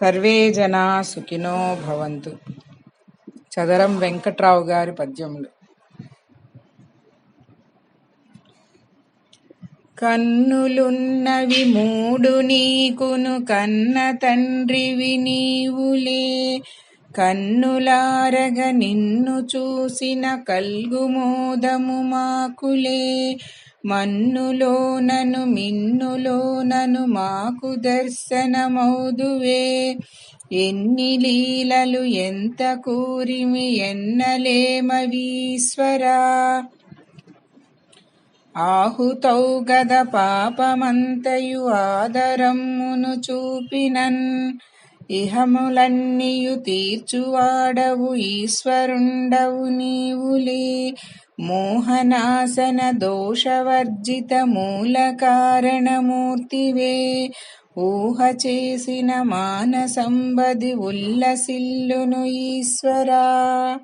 Survey జనా సుఖినో భవంతు. చదరం వెంకట్రావు గారి పద్యములు. కన్నులున్నవి మూడు నీకును కన్న తండ్రివి నీవులే. కన్నులారగ నిన్ను చూసిన కల్గుమోదము మాకులే. మన్నులోనను మిన్నులోనను మాకు దర్శనమౌదువే. ఎన్ని లీలలు ఎంత కూరిమి ఎన్నలేమవీశ్వరా. ఆహుతౌ గద పాపమంతయు ఆదరమ్మును చూపినన్. ఇహములన్నియు తీర్చువాడవు ఈశ్వరుండవు నీవులే. మోహనాసన దోషవర్జిత మూల కారణమూర్తివే ఊహ చేసిన మానసంబది ఉల్లసిల్లును ఈశ్వరా.